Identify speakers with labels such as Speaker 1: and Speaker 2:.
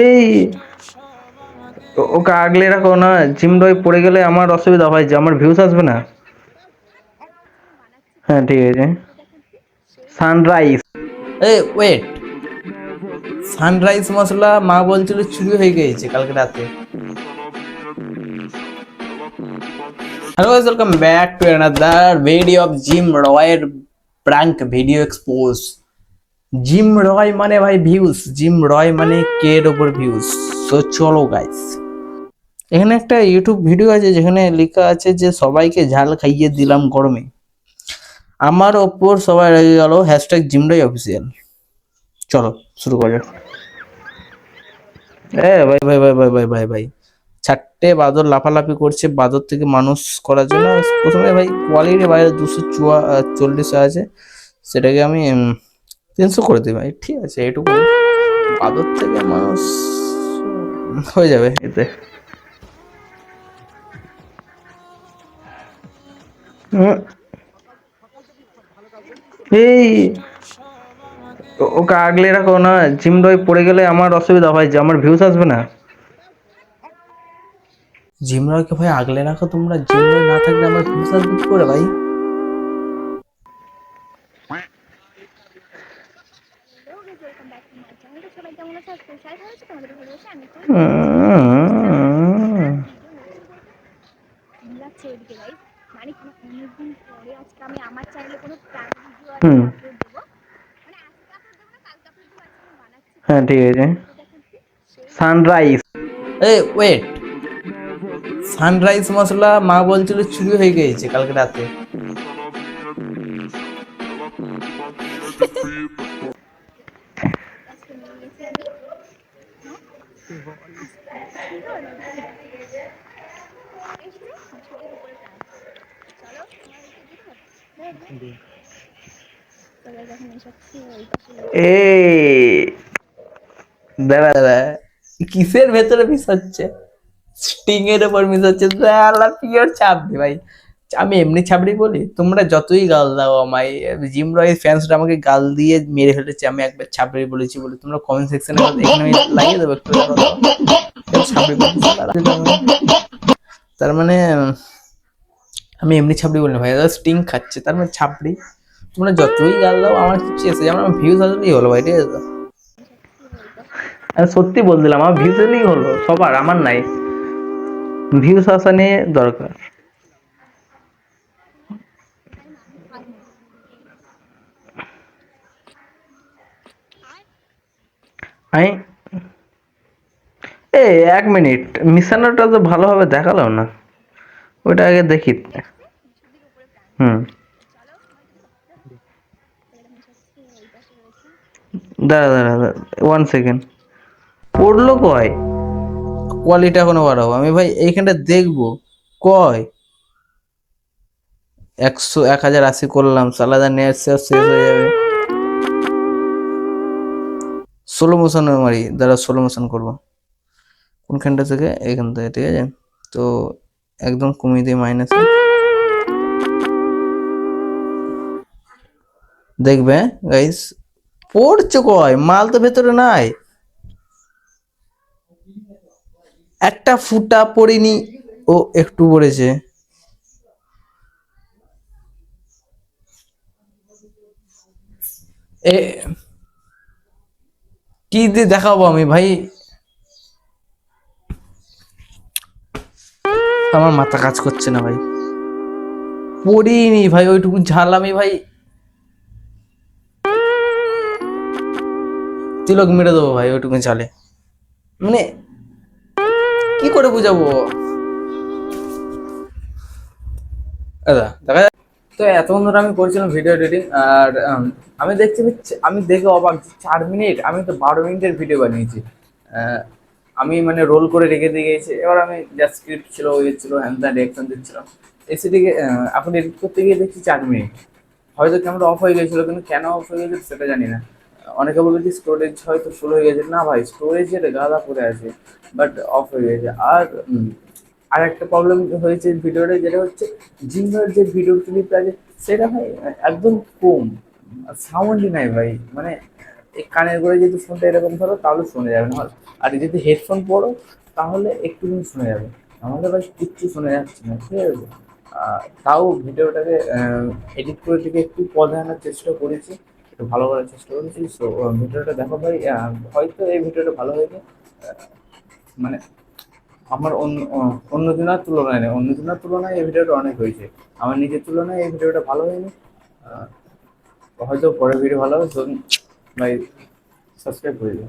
Speaker 1: এই, ওকে আগলে রাখো না জিম রয় পড়ে গেলে আমার অসুবিধা হয়, যে আমার ভিউজ আসবে না। হ্যাঁ ঠিক আছে। সানরাইজ
Speaker 2: এই ওয়েট সানরাইজ মশলা মা বলছিল চুরি হয়ে গিয়েছে কালকে রাতে। Hello welcome back to another video of Jim রয়ের prank video expose Jim Roy মানে ভাই ভিউজ জিম রয় মানে কে এর ওপর ভিউজ সো চলো গাইস এখানে একটা ইউটিউব ভিডিও আছে যেখানে লেখা আছে যে সবাইকে ঝাল খাইয়ে দিলাম গরমে। আমার ওপর সবাই রেগে গেল হ্যাশট্যাগ জিমরাই অফিসিয়াল চলো, শুরু করা যাক। এ, ভাই ভাই ভাই ভাই ভাই ভাই ভাই। চারটে বাদর লাফালাফি করছে, বাদর থেকে মানুষ করার জন্য। প্রথমে ভাই কোয়ালিটি বাইরে দুশো চুয়া চল্লিশ আছে। সেটাকে আমি তিনশো করে ভাই। ঠিক আছে এটুকু বাদর থেকে মানুষ হয়ে যাবে এতে।
Speaker 1: এই, ওকে আগলে রাখো না জিম রয় পড়ে গেলে আমার অসুবিধা হয় যে আমার ভিউজ আসবে না।
Speaker 2: জিমরাকে ভাই আগলে রাখো তোমরা জিমরা না থাকলে আমার ভিউজ আসবে কি করে ভাই?
Speaker 1: হ্যাঁ ঠিক আছে। সানরাইজ
Speaker 2: এই ওয়েট সানরাইজ মশলা মা বলছিল চুরি হয়ে গিয়েছে কালকে রাতে
Speaker 3: আজকে নিয়ে গেছি আমি হ্যাঁ সুন্দর এসছে ছবির উপরে prank। চলো তোমার দিকে দিবো? তো guys, এখন এসেছি ওই পাশে
Speaker 1: এই
Speaker 2: দাঁড়া দাঁড়া। কিসের ভেতরে মিস হচ্ছে স্টিং এর উপর মিস হচ্ছে পিওর চাপড়ি ভাই। আমি এমনি ছাবড়ি বলি, তোমরা যতই গাল দাও আমায়, জিম রয় ফ্যান্সরা আমাকে গাল দিয়ে মেরে ফেলেছে, আমি একবার ছাবড়ি বলেছি বলে, তোমরা কমেন্ট সেকশনে লাগিয়ে দেবো একটু। তার মানে আমি এমনি ছাবড়ি বলি ভাই স্টিং খাচ্ছে, তার মানে ছাবড়ি তোমরা যতই গাল দাও, আমার কিছু এসে যেমন আমার ভিউজ আসলেই হলো ভাই, ঠিক আছে?
Speaker 1: আমি সত্যি বল দিলাম আমার ভিউজ এলেই হলো, সবার, আমার নাই ভিউজ আসা নিয়ে দরকার আমি এ এক মিনিট। মিশানোটা তো ভালোভাবে দেখাল না। ওইটা আগে দেখি। হুম। দাঁড়া দাঁড়া ওয়ান সেকেন্ড পড়ল কয়?
Speaker 2: কোয়ালিটি এখনও বাড়াবো। আমি ভাই এইখানটা দেখব। কয়? একশো, এক হাজার আশি করলাম। সালাদা নেট শেষ হয়ে যাবে। ষোলো মোশন মারি, দাঁড়া ষোলো মোশন করব। কোনখানটা থেকে? এখান থেকে, ঠিক আছে? তো একদম কমিয়ে দিই মাইনাস দেখবে গাইস পড়ছে কয় মাল তো ভেতরে নাই। একটা ফুটা পড়িনি, ও একটু পড়েছে। এ কি দিয়ে দেখাবো আমি, ভাই? আমার মাথা কাজ করছে না, ভাই। পড়িনি, ভাই, ওইটুকু ঝাল আমি, ভাই। তিলক মেরে দেবো, ভাই, ওইটুকু ঝালে। মানে কি করে বুঝাবো? দাদা দেখা যাক। তো এতক্ষণ ধরে আমি করেছিলাম ভিডিও এডিটিং আর আমি দেখছি আমি দেখে অবাক চার মিনিট, আমি তো বারো মিনিটের ভিডিও বানিয়েছি। আমি মানে রোল করে রেখে দিয়ে গেছি এবার আমি যা স্ক্রিপ্ট ছিল ইয়ে ছিল হ্যান ত্যান রিয়াকশন দিচ্ছিলাম। এসে দিকে এখন এডিট করতে গিয়ে দেখছি চার মিনিট। হয়তো ক্যামেরা অফ হয়ে গেছিল কিন্তু কেন অফ হয়ে গেছে সেটা জানি না। অনেকে বলবে যে স্টোরেজ হয়তো ফুল হয়ে গেছে। না ভাই স্টোরেজের গাদা পড়ে আছে বাট অফ হয়ে গেছে। আর আর একটা প্রবলেম হয়েছে ভিডিওটা যেটা হচ্ছে জিমের যে ভিডিও ক্লিপটা আছে সেটা ভাই একদম কম সাউন্ডই নাই ভাই। মানে এই কানের করে যদি ফোনটা এরকম ধরো, তাহলে শোনা যাবে না। আর যদি হেডফোন পরো তাহলে একটু শোনা যাবে। আমাদের ভাই কিচ্ছু শোনা যাচ্ছে না, ঠিক আছে? তাও ভিডিওটাকে এডিট করে দিকে একটু পদে আনার চেষ্টা করেছি, একটু ভালো করার চেষ্টা করেছি। সো ভিডিওটা দেখো ভাই হয়তো এই ভিডিওটা ভালো হয়েছে মানে আমার অন্য অন্য তুলনায় নেই। অন্য জনের তুলনায় এই ভিডিওটা অনেক হয়েছে। আমার নিজের তুলনায় এই ভিডিওটা ভালো হয়নি। হয়তো পরের ভিডিও ভালো হবে তো ভাই সাবস্ক্রাইব করে দিও।